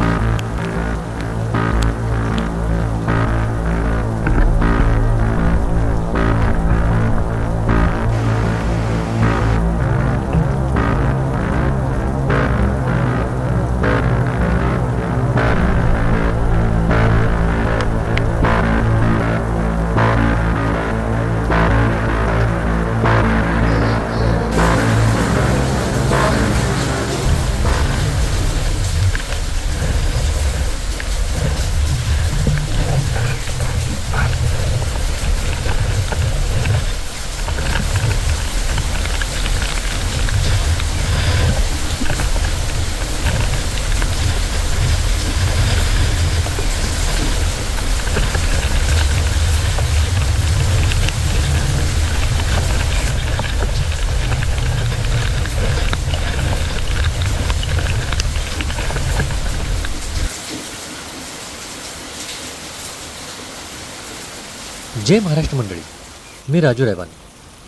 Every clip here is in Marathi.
you जय महाराष्ट्र मंडळी. मी राजू रेवान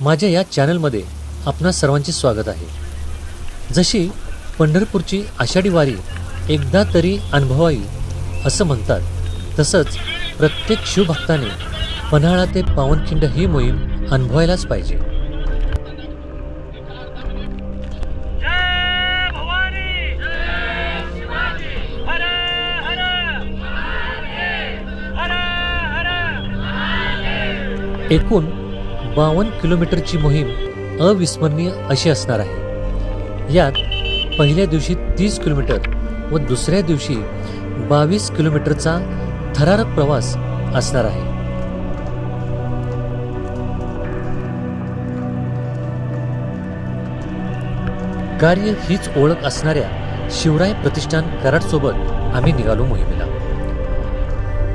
माझ्या या चॅनलमध्ये आपणा सर्वांचे स्वागत आहे. जशी पंढरपूरची आषाढी वारी एकदा तरी अनुभवावी असं म्हणतात तसंच प्रत्येक शिवभक्ताने पन्हाळा ते पावनखिंड ही मोहीम अनुभवायलाच पाहिजे. एकूण बावन्न किलोमीटरची मोहीम अविस्मरणीय अशी असणार आहे. यात पहिल्या दिवशी तीस किलोमीटर व दुसऱ्या दिवशी बावीस किलोमीटरचा थरारक प्रवास असणार आहे. कार्य हीच ओळख असणाऱ्या शिवराय प्रतिष्ठान कराडसोबत आम्ही निघालो मोहिमेला.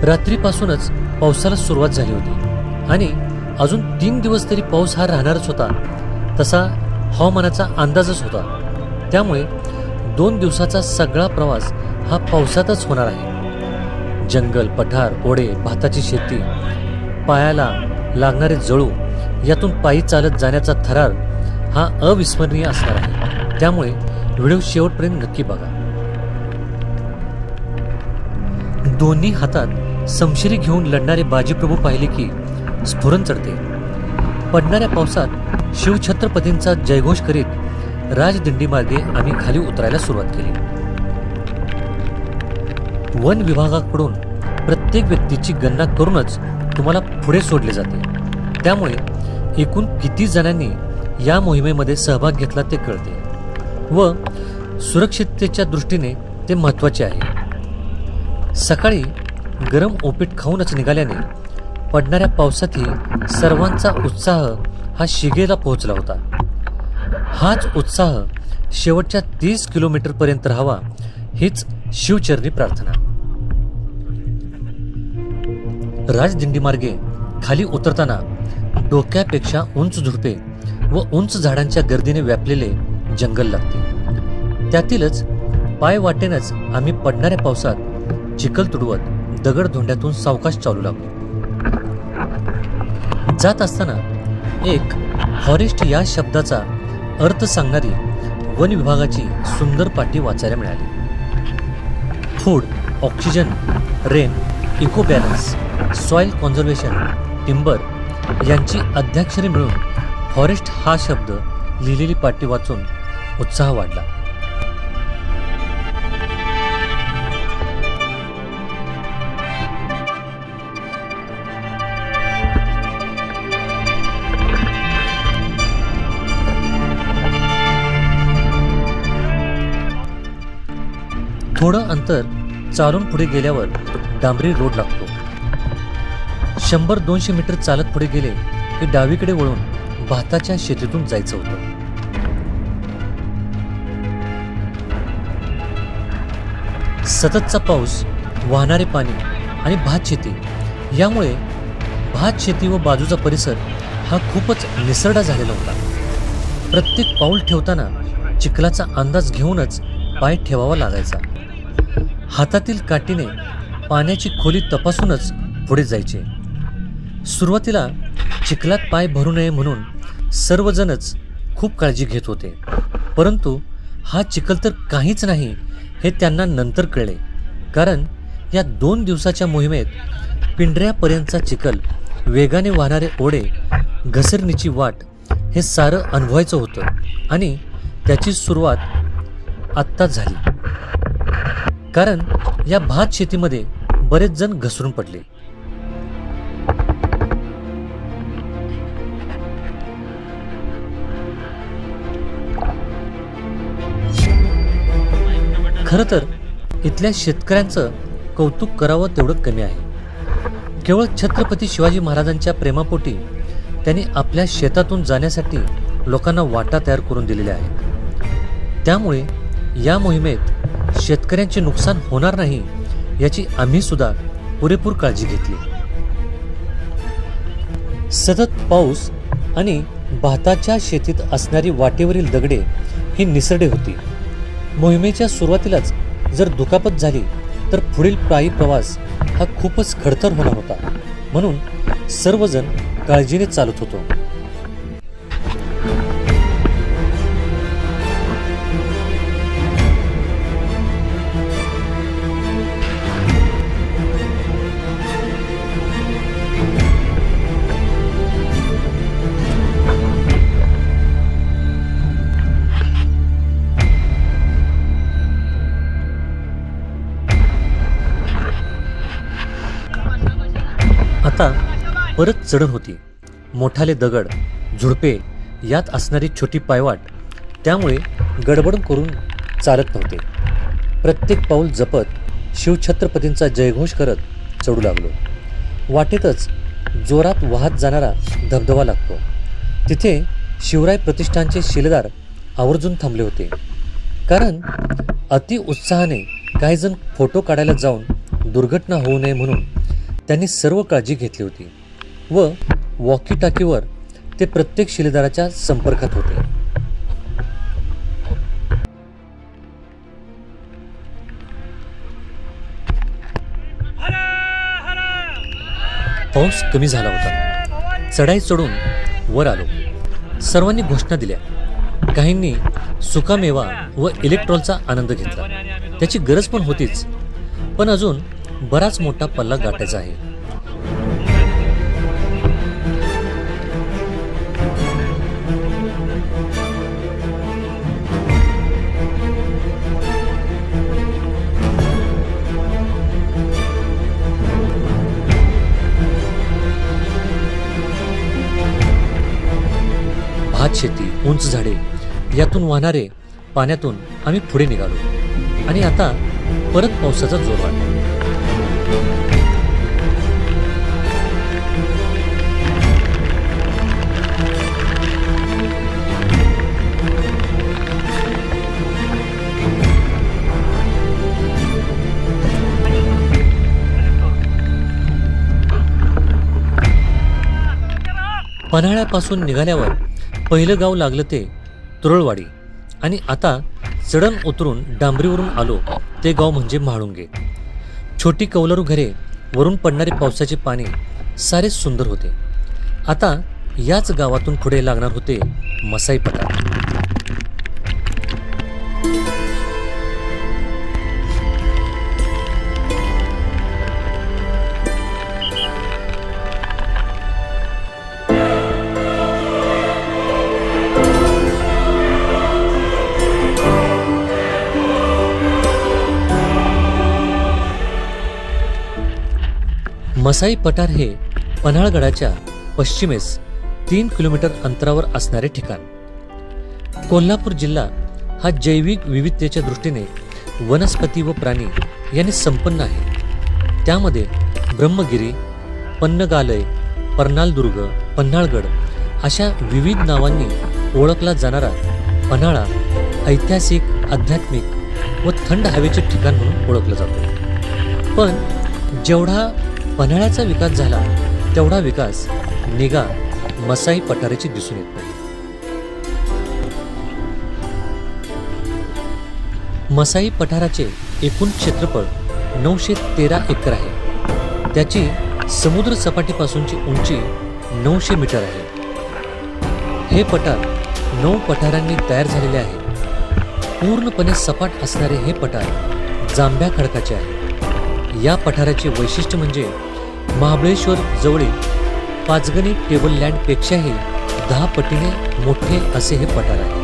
रात्रीपासूनच पावसाला सुरुवात झाली होती. आणि अजून तीन दिवस तरी पाऊस हा राहणारच होता. तसा हवामानाचा अंदाजच होता. त्यामुळे दोन दिवसाचा सगळा प्रवास हा पावसातच होणार आहे. जंगल पठार ओढे भाताची शेती पायाला लागणारे जळू यातून पायी चालत जाण्याचा थरार हा अविस्मरणीय असणार आहे. त्यामुळे व्हिडिओ शेवटपर्यंत नक्की बघा. दोन्ही हातात समशिरी घेऊन लढणारे बाजीप्रभू पाहिले की स्फुरण चढते. पडणाऱ्या पावसात शिवछत्रपतींचा जयघोष करीत राजदिंडीमार्गे आम्ही खाली उतरायला सुरुवात केली. वन विभागाकडून प्रत्येक व्यक्तीची गणना करूनच तुम्हाला पुढे सोडले जाते. त्यामुळे एकूण किती जणांनी या मोहिमेमध्ये सहभाग घेतला ते कळते व सुरक्षिततेच्या दृष्टीने ते महत्त्वाचे आहे. सकाळी गरम ओपीट खाऊनच निघाल्याने पडणाऱ्या पावसातही सर्वांचा उत्साह हा शिगेला पोहोचला होता. हाच उत्साह शेवटच्या तीस किलोमीटरपर्यंत राहावा हीच शिवचरणी प्रार्थना. राजदिंडी मार्गे खाली उतरताना डोक्यापेक्षा उंच झुडपे व उंच झाडांच्या गर्दीने व्यापलेले जंगल लागते. त्यातीलच पाय वाटेनच आम्ही पडणाऱ्या पावसात चिखल तुडवत दगड धोंड्यातून सावकाश चालू लागलो जात असताना एक फॉरेस्ट या शब्दाचा अर्थ सांगणारी वन विभागाची सुंदर पाटी वाचायला मिळाली. Food oxygen rain eco balance soil conservation timber यांची अध्याक्षरे मिळून फॉरेस्ट हा शब्द लिहिलेली पाटी वाचून उत्साह वाढला. थोडं अंतर चालून पुढे गेल्यावर डांबरी रोड लागतो. शंभर दोनशे मीटर चालत पुढे गेले की डावीकडे वळून भाताच्या शेतीतून जायचं होतं. सततचा पाऊस वाहणारे पाणी आणि भात शेती यामुळे भात शेती व बाजूचा परिसर हा खूपच निसरडा झालेला होता. प्रत्येक पाऊल ठेवताना चिखलाचा अंदाज घेऊनच पाय ठेवावा लागायचा. हातातील काठीने पाण्याची खोली तपासूनच पुढे जायचे. सुरुवातीला चिखलात पाय भरू नये म्हणून सर्वजणच खूप काळजी घेत होते. परंतु हा चिखल तर काहीच नाही हे त्यांना नंतर कळले. कारण या दोन दिवसाच्या मोहिमेत पिंढऱ्यापर्यंतचा चिखल वेगाने वाहणारे ओढे घसरणीची वाट हे सारं अनुभवायचं होतं आणि त्याची सुरुवात आत्ताच झाली. कारण या भात शेतीमध्ये बरेच जण घसरून पडले. खरं तर इथल्या शेतकऱ्यांचं कौतुक करावं तेवढं कमी आहे. केवळ छत्रपती शिवाजी महाराजांच्या प्रेमापोटी त्यांनी आपल्या शेतातून जाण्यासाठी लोकांना वाटा तयार करून दिलेल्या आहेत. त्यामुळे या मोहिमेत शेतकऱ्यांचे नुकसान होणार नाही याची आम्ही सुद्धा पुरेपूर काळजी घेतली. सतत पाऊस आणि भाताच्या शेतीत असणारी वाटेवरील दगडे ही निसरडे होती. मोहिमेच्या सुरुवातीलाच जर दुखापत झाली तर पुढील पायी प्रवास हा खूपच खडतर होणार होता. म्हणून सर्वजण काळजीने चालत होतो. परत चढण होती. मोठाले दगड झुडपे यात असणारी छोटी पायवाट त्यामुळे गडबड करून चालत नव्हते. प्रत्येक पाऊल जपत शिवछत्रपतींचा जयघोष करत चढू लागलो. वाटेतच जोरात वाहत जाणारा धबधबा लागतो. तिथे शिवराय प्रतिष्ठानचे शिलेदार आवर्जून थांबले होते. कारण अति उत्साहाने काहीजण फोटो काढायला जाऊन दुर्घटना होऊ नये म्हणून त्यांनी सर्व काळजी घेतली होती. व वॉकी टाकीवर ते प्रत्येक शिलेदाराच्या संपर्कात होते. पाऊस कमी झाला होता. चढाई चढून वर आलो. सर्वांनी घोषणा दिल्या. काहींनी सुकामेवा व इलेक्ट्रॉलचा आनंद घेतला. त्याची गरज पण होतीच. पण अजून बराच मोठा पल्ला गाठायचा आहे. भात शेती उंच झाडे यातून वाहणारे पाण्यातून आम्ही पुढे निघालो. आणि आता परत पावसाचा जोर वाढला. पन्हाळ्यापासून निघाल्यावर पहिलं गाव लागलं ते तुरळवाडी. आणि आता चढण उतरून डांबरीवरून आलो ते गाव म्हणजे म्हाळुंगे. छोटी कौलारू घरे वरून पडणारे पावसाचे पाणी सारे सुंदर होते. आता याच गावातून पुढे लागणार होते मसाई पठार मसाई पठार हे पन्हाळगडाच्या पश्चिमेस तीन किलोमीटर अंतरावर असणारे ठिकाण. कोल्हापूर जिल्हा हा जैविक विविधतेच्या दृष्टीने वनस्पती व प्राणी यांनी संपन्न आहे. त्यामध्ये ब्रह्मगिरी पन्नगालय पर्नालदुर्ग पन्हाळगड अशा विविध नावांनी ओळखला जाणारा पन्हाळा ऐतिहासिक आध्यात्मिक व थंड हवेचे ठिकाण म्हणून ओळखलं जातो. पण जेवढा पन्हाळ्याचा विकास झाला तेवढा विकास निगा मसाई पठाराची दिसून येत नाही. मसाई पठाराचे एकूण क्षेत्रफळ नऊशे तेरा एकर आहे. त्याची समुद्र सपाटीपासूनची उंची नऊशे मीटर आहे. हे पठार नऊ पठारांनी तयार झालेले आहे. पूर्णपणे सपाट असणारे हे पठार जांभ्या खडकाचे आहे. या पठाराचे वैशिष्ट्य म्हणजे महाबळेश्वर जवळील पाचगणी टेबल लँडपेक्षाही दहा पटीने मोठे असे हे पठार आहे.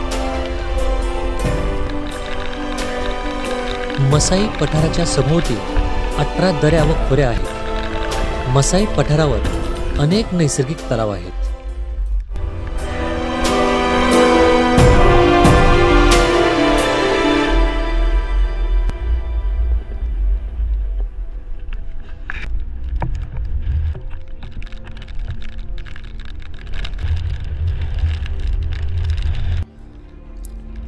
मसाई पठाराच्या सभोवती अठरा दऱ्या व खोऱ्या आहेत. मसाई पठारावर अनेक नैसर्गिक तलाव आहेत.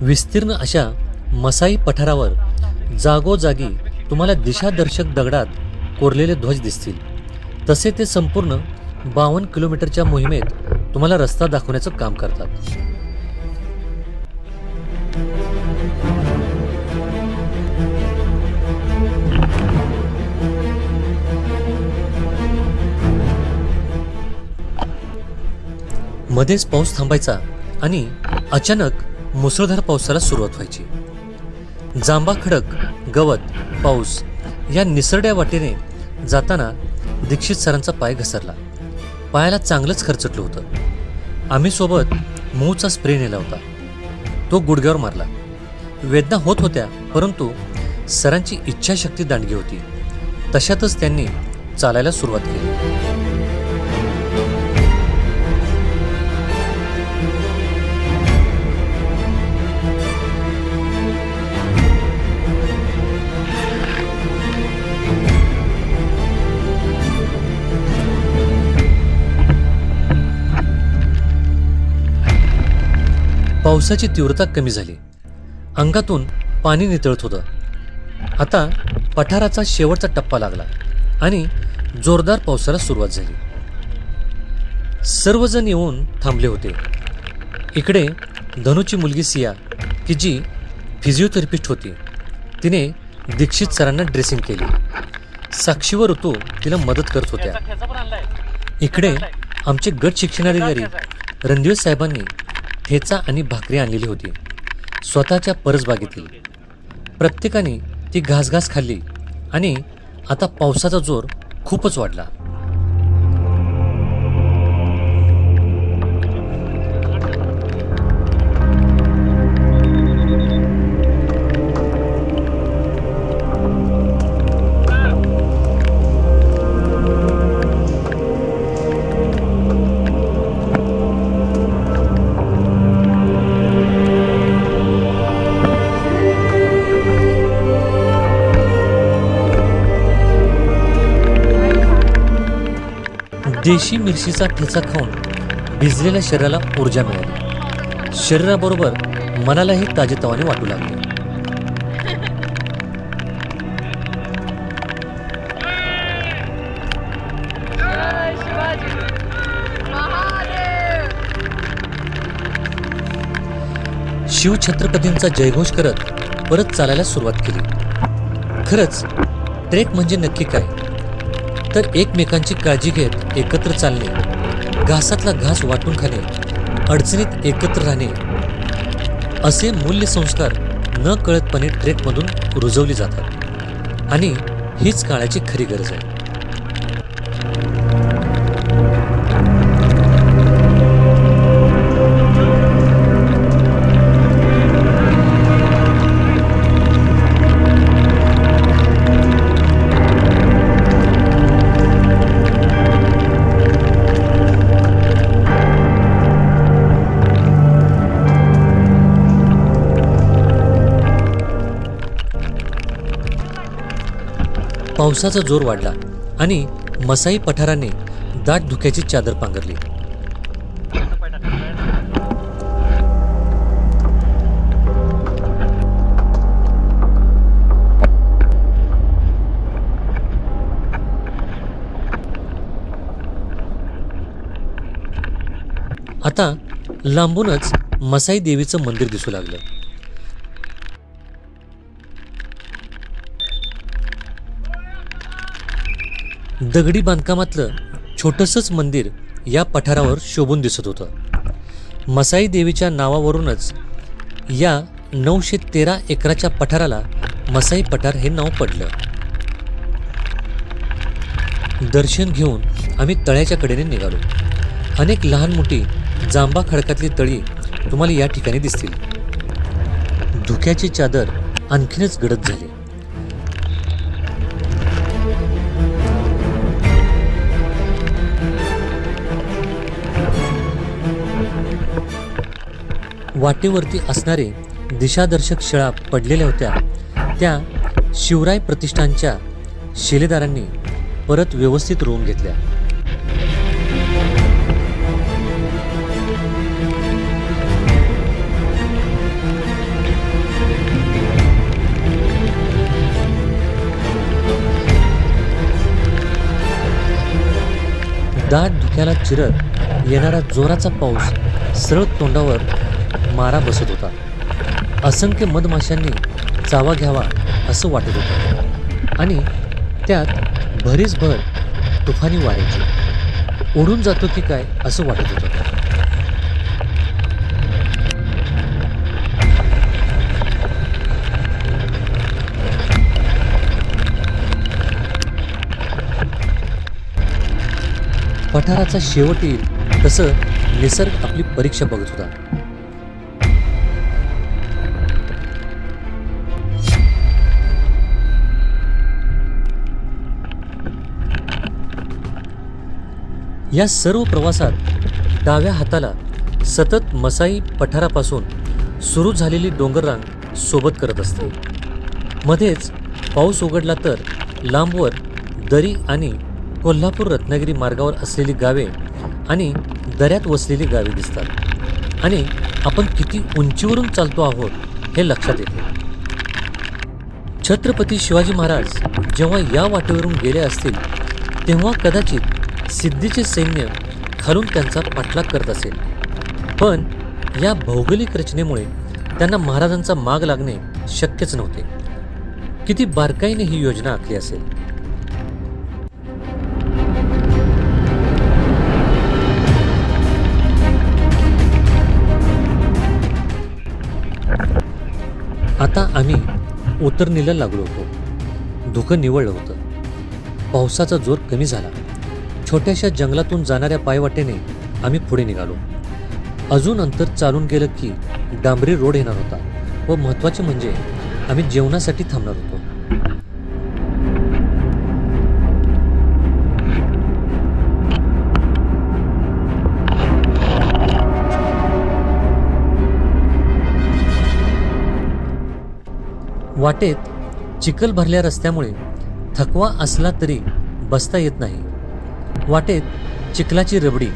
विस्तीर्ण अशा मसाई पठारावर जागोजागी तुम्हाला दिशादर्शक दगडात कोरलेले ध्वज दिसतील. तसे ते संपूर्ण बावन्न किलोमीटरच्या मोहिमेत तुम्हाला रस्ता दाखवण्याचं काम करतात. मध्येच पाऊस थांबायचा आणि अचानक मुसळधार पावसाला सुरुवात व्हायची. जांबा खडक गवत पाऊस या निसरड्या वाटेने जाताना दीक्षित सरांचा पाय घसरला. पायाला चांगलंच खर्चटलं होतं. आम्ही सोबत मूचा स्प्रे नेला होता. तो गुडघ्यावर मारला. वेदना होत होत्या परंतु सरांची इच्छाशक्ती दांडगी होती. तशातच त्यांनी चालायला सुरुवात केली. पावसाची तीव्रता कमी झाली. अंगातून पाणी नितळत होतं. आता पठाराचा शेवटचा टप्पा लागला आणि जोरदार पावसाला सुरुवात झाली. सर्वजण येऊन थांबले होते. इकडे धनुची मुलगी सिया की जी फिजिओथेरपिस्ट होती तिने दीक्षित सरांना ड्रेसिंग केली. साक्षीवर ऋतू तिला मदत करत होत्या. इकडे आमचे गट शिक्षणाधिकारी रणधीर साहेबांनी ठेचा आणि भाकरी आणलेली होती. स्वतःच्या परसबागेतील प्रत्येकाने ती घासघास खाल्ली आणि आता पावसाचा जोर खूपच वाढला. देशी मिरशीचा ठेचा खाऊन भिजलेल्या शरीराला ऊर्जा मिळाली. शरीराबरोबर मनालाही ताजेतवाने वाटू लागले. जय शिवछत्रपतींचा जयघोष करत परत चालायला सुरुवात केली. खरंच ट्रेक म्हणजे नक्की काय? तर एकमेकांची काळजी घेत एकत्र चालणे घासातला घास वाटून खाणे अडचणीत एकत्र राहणे. असे मूल्यसंस्कार न कळतपणे ट्रेकमधून रुजवली जातात. आणि हीच काळाची खरी गरज आहे. पावसाचा जोर वाढला आणि मसाई पठाराने दाट धुक्याची चादर पांघरली. आता लांबूनच मसाई देवीचं मंदिर दिसू लागलं. दगडी बांधकामातलं छोटंसंच मंदिर या पठारावर शोभून दिसत होतं. मसाई देवीच्या नावावरूनच या नऊशे तेरा एकराच्या पठाराला मसाई पठार हे नाव पडलं. दर्शन घेऊन आम्ही तळ्याच्या कडेने निघालो. अनेक लहान मोठी जांबा खडकातली तळी तुम्हाला या ठिकाणी दिसतील. धुक्याची चादर आणखीनच गडद झाली. वाटेवरती असणारे दिशादर्शक शिळा पडलेल्या होत्या. त्या शिवराय प्रतिष्ठानच्या शिलेदारांनी परत व्यवस्थित रोवून घेतल्या. दाट धुक्याला चिरत येणारा जोराचा पाऊस सरळ तोंडावर मारा बसत होता. असंख्य मधमाशांनी चावा घ्यावा असं वाटत होतं. आणि त्यात भरीसभर तुफानी वाऱ्याची. उडून जातो की काय असं वाटत होतं. पठाराचा शेवट येईल तसं निसर्ग आपली परीक्षा बघत होता. या सर्व प्रवासात डाव्या हाताला सतत मसाई पठारापासून सुरू झालेली डोंगररांग सोबत करत असते. मध्येच पाऊस उघडला तर लांबवर दरी आणि कोल्हापूर रत्नागिरी मार्गावर असलेली गावे आणि दऱ्यात वसलेली गावे दिसतात. आणि आपण किती उंचीवरून चालतो आहोत हे लक्षात येते. छत्रपती शिवाजी महाराज जेव्हा या वाटेवरून गेले असतील तेव्हा कदाचित सिद्धीचे सैन्य खालून त्यांचा पाठलाग करत असेल. पण या भौगोलिक रचनेमुळे त्यांना महाराजांचा माग लागणे शक्यच नव्हते. किती बारकाईने ही योजना आखली असेल. आता आम्ही उतरणीला लागलो होतो. धुकं निवळलं होतं. पावसाचा जोर कमी झाला. छोट्याशा जंगलातून जाणाऱ्या पायवाटेने आम्ही पुढे निघालो. अजून अंतर चालून गेलं की डांबरी रोड येणार होता व महत्त्वाचे म्हणजे आम्ही जेवणासाठी थांबणार होतो. वाटेत चिखल भरल्या रस्त्यामुळे थकवा असला तरी बसता येत नाही. वाटेत चिखलाची रबडी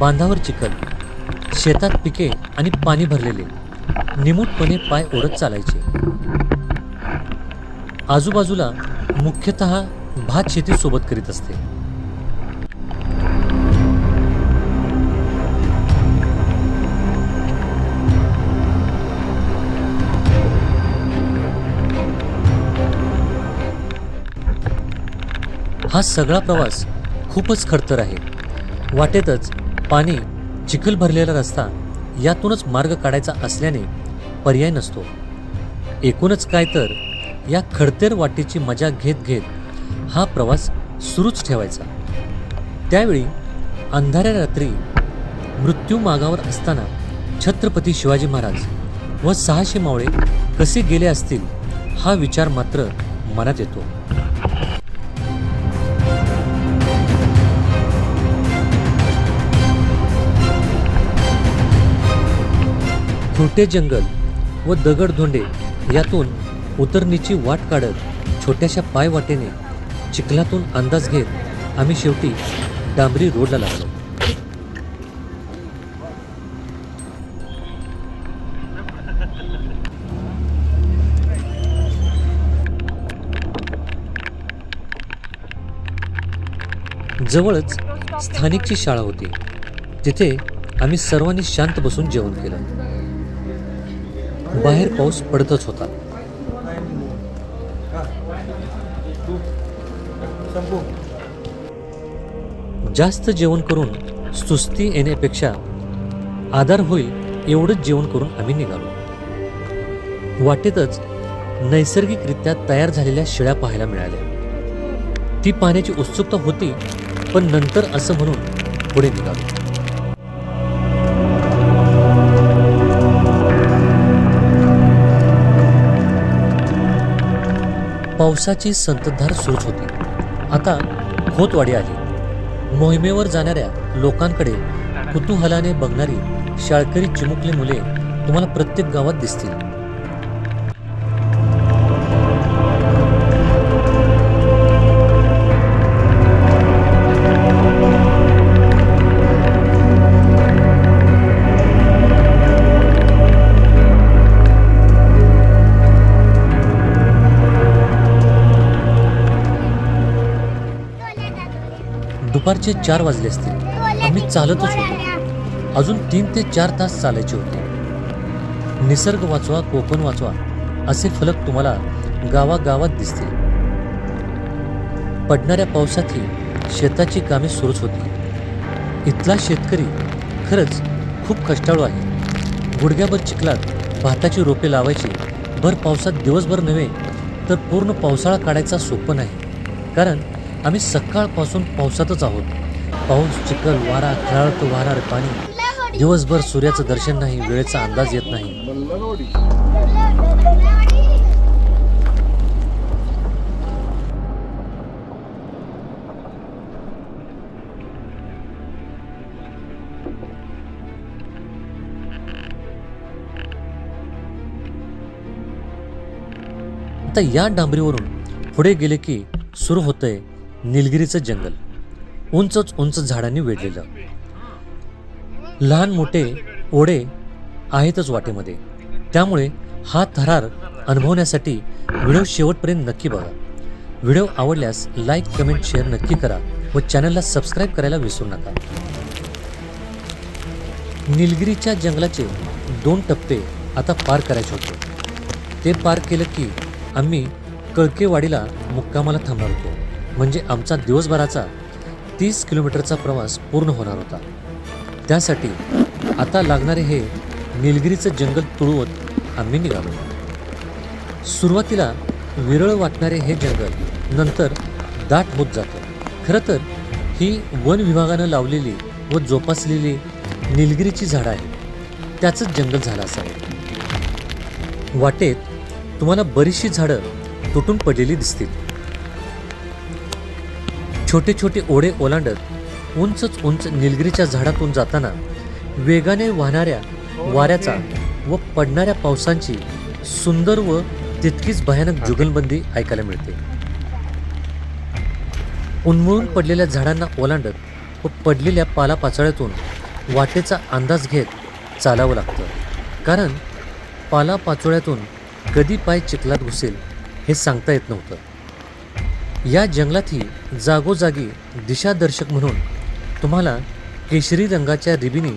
बांधावर चिखल शेतात पिके आणि पाणी भरलेले निमूटपणे पाय ओढत चालायचे. आजूबाजूला मुख्यतः भात शेती सोबत करीत असते. हा सगळा प्रवास खूपच खडतर आहे. वाटेतच पाणी चिखल भरलेला रस्ता यातूनच मार्ग काढायचा असल्याने पर्याय नसतो. एकूणच काय तर या खडतेर वाटेची मजा घेत घेत हा प्रवास सुरूच ठेवायचा. त्यावेळी अंधाऱ्या रात्री मृत्यू मागावर असताना छत्रपती शिवाजी महाराज व सहाशे मावळे कसे गेले असतील हा विचार मात्र मनात येतो. खोटे जंगल व दगडधोंडे यातून उतरणीची वाट काढत छोट्याशा पायवाटेने चिखलातून अंदाज घेत आम्ही शेवटी डांबरी रोडला लागलो. जवळच स्थानिकची शाळा होती. तिथे आम्ही सर्वांनी शांत बसून जेवण केलं. बाहेर पाऊस पडतच होता. जास्त जेवण करून सुस्ती येण्यापेक्षा आधार होईल एवढंच जेवण करून आम्ही निघालो. वाटेतच नैसर्गिकरित्या तयार झालेल्या शिळ्या पाहायला मिळाल्या. ती पाहण्याची उत्सुकता होती पण नंतर असं म्हणून पुढे निघालो. पावसाची संततधार सुरूच होती. आता खोतवाडी आली. मोहिमेवर जाणाऱ्या लोकांकडे कुतूहलाने बघणारी शाळकरी चिमुकली मुले तुम्हाला प्रत्येक गावात दिसतील. दुपारचे चार वाजले असतील. आम्ही चालतच होतो. अजून तीन ते चार तास चालायचे होते. निसर्ग वाचवा कोकण वाचवा असे फलक तुम्हाला गावागावात दिसतील. पडणाऱ्या पावसातही शेताची कामे सुरूच होती. इथला शेतकरी खरंच खूप कष्टाळू आहे. गुडघ्याभर चिखलात भाताची रोपे लावायची भर पावसात दिवसभर नव्हे तर पूर्ण पावसाळा काढायचा सोपं नाही कारण आम्ही सकाळपासून पावसातच आहोत. पाऊस चिखल वारा खेळाळत वारा पाणी. दिवसभर सूर्याचं दर्शन नाही वेळेचा अंदाज येत नाही. आता या डांबरीवरून पुढे गेले की सुरू होतंय निलगिरीचं जंगल. उंचच उंच झाडांनी वेढलेलं. लहान मोठे ओढे आहेतच वाटेमध्ये. त्यामुळे हा थरार अनुभवण्यासाठी व्हिडिओ शेवटपर्यंत नक्की बघा. व्हिडिओ आवडल्यास लाईक कमेंट शेअर नक्की करा व चॅनलला सबस्क्राईब करायला विसरू नका. निलगिरीच्या जंगलाचे दोन टप्पे आता पार करायचे होते. ते पार केलं की आम्ही कळकेवाडीला मुक्कामाला थांबणार होतो. म्हणजे आमचा दिवसभराचा तीस किलोमीटरचा प्रवास पूर्ण होणार होता. त्यासाठी आता लागणारे हे निलगिरीचं जंगल तुळवत आम्ही निघालो. सुरुवातीला विरळ वाटणारे हे जंगल नंतर दाट होत जातं. खरं तर ही वन विभागानं लावलेली व जोपासलेली निलगिरीची झाडं आहेत. त्याचंच जंगल झालं असावं. वाटेत तुम्हाला बरीचशी झाडं तुटून पडलेली दिसतील. छोटे छोटे ओढे ओलांडत उंचच उंच निलगिरीच्या झाडातून जाताना वेगाने वाहणाऱ्या वाऱ्याचा व पडणाऱ्या पावसांची सुंदर व तितकीच भयानक जुगलबंदी ऐकायला मिळते. उन्मळून पडलेल्या झाडांना ओलांडत व पडलेल्या पालापाचोळ्यातून वाटेचा अंदाज घेत चालावं लागतं. कारण पालापाचोळ्यातून कधी पाय चिखलात घुसेल हे सांगता येत नव्हतं. या जंगलातही जागोजागी दिशादर्शक म्हणून तुम्हाला केशरी रंगाच्या रिबिनी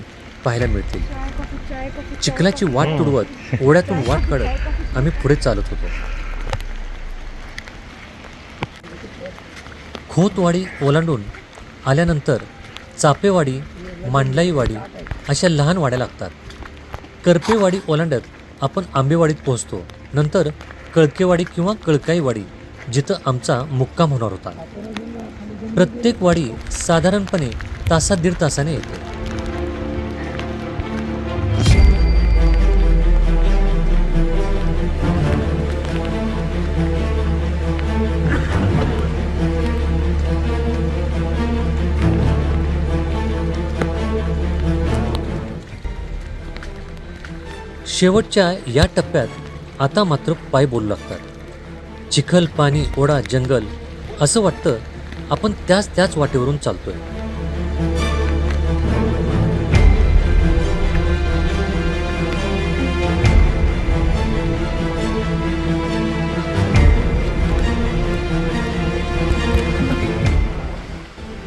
पाहायला मिळतील. चिखलाची वाट तुडवत ओढ्यातून वाट काढत आम्ही पुढे चालत होतो. खोतवाडी ओलांडून आल्यानंतर चापेवाडी मांडलाईवाडी अशा लहान वाड्या लागतात. करपेवाडी ओलांडत आपण आंबेवाडीत पोहोचतो. नंतर कळकेवाडी किंवा कळकाईवाडी जिथं आमचा मुक्काम होणार होता. प्रत्येक वाडी साधारणपणे तासात दीड तासाने येते. शेवटच्या या टप्प्यात आता मात्र पाय बोलू लागतात. चिखल पाणी ओढा जंगल असं वाटतं आपण त्याच त्याच वाटेवरून चालतोय.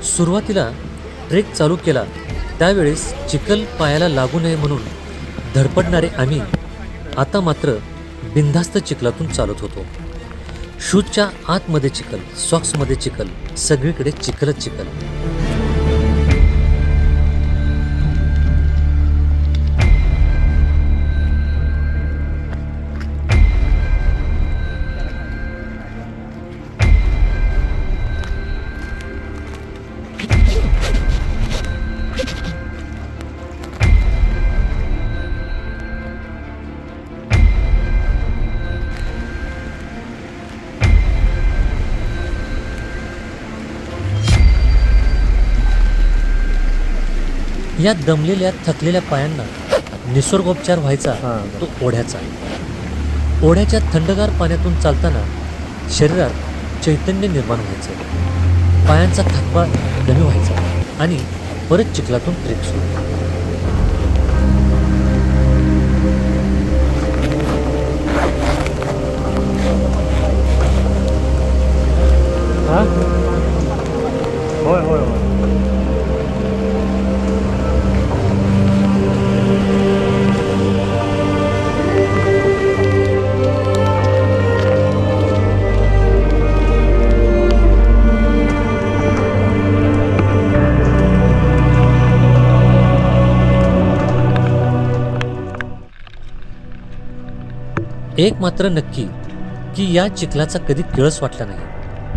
सुरुवातीला ट्रेक चालू केला त्यावेळेस चिखल पायाला लागू नये म्हणून धडपडणारे आम्ही आता मात्र बिनधास्त चिखलातून चालत होतो. शूजच्या आतमध्ये चिखल सॉक्समध्ये चिखल सगळीकडे चिखलच चिखल. या दमलेल्या थकलेल्या पायांना निसर्गोपचार व्हायचा तो ओढ्याचा ओढ्याच्या थंडगार पाण्यातून चालताना शरीरात चैतन्य निर्माण व्हायचं. पायांचा थकवा कमी व्हायचा आणि परत चिखलातून ट्रेक सुरू होय होय होय. एक मात्र नक्की की या चिखलाचा कधी किळस वाटला नाही.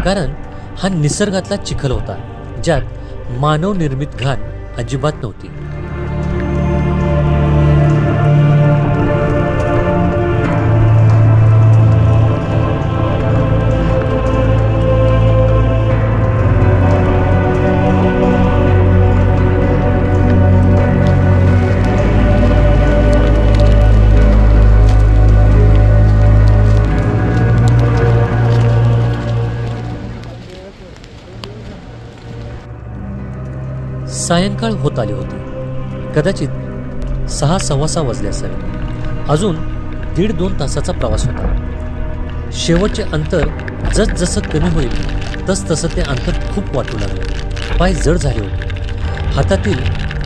कारण हा निसर्गातला चिखल होता ज्यात मानव निर्मित घाण अजिबात नव्हती. सायंकाळ होत आली होती. कदाचित सहा सव्वा सहा वाजले असावे. अजून दीड दोन तासाचा प्रवास होता. शेवटचे अंतर जसजसं कमी होईल तस तसं ते अंतर खूप वाटू लागलं. पाय जड झाले होते. हातातील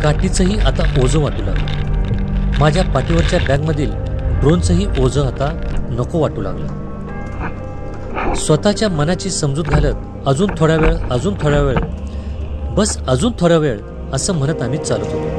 काठीचंही आता ओझं वाटू लागलं. माझ्या पाठीवरच्या बॅगमधील ड्रोनचंही ओझं आता नको वाटू लागलं. स्वतःच्या मनाची समजूत घालत अजून थोडा वेळ अजून थोडा वेळ. बस अजून थोडा वेळ. असं म्हणत आम्ही चालत होतो.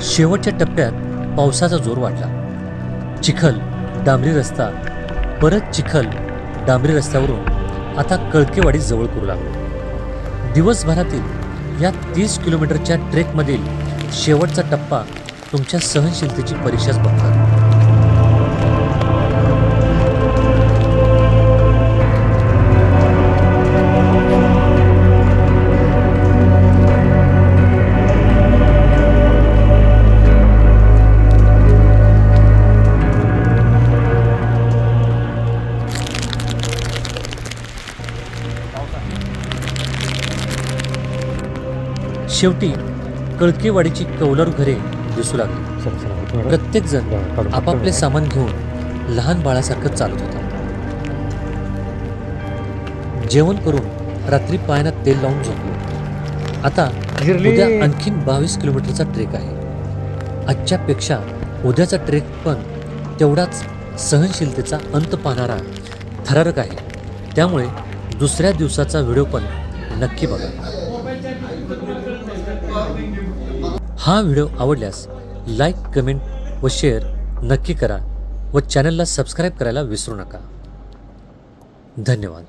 शेवटच्या टप्प्यात पावसाचा जोर वाढला. चिखल डांबरी रस्ता परत चिखल. डांबरी रस्त्यावरून आता कळकेवाडी जवळ करू लागलो. दिवसभरातील या तीस किलोमीटरच्या ट्रेकमधील शेवटचा टप्पा तुमच्या सहनशीलतेची परीक्षाच बघतात शेवटी कळकेवाडीची कौलारू घरे दिसू लागली. प्रत्येक जण आपापले सामान घेऊन लहान बाळासारखं चालत होता. जेवण करून रात्री पायाला तेल लावून झोपलो. आता. उद्या आणखीन बावीस किलोमीटरचा ट्रेक आहे. आजच्या पेक्षा उद्याचा ट्रेक पण तेवढाच सहनशीलतेचा अंत पाहणारा थरारक आहे. त्यामुळे दुसऱ्या दिवसाचा व्हिडिओ पण नक्की बघा. हा व्हिडिओ आवडल्यास लाईक कमेंट व शेअर नक्की करा व चॅनलला सबस्क्राईब करायला विसरू नका. धन्यवाद.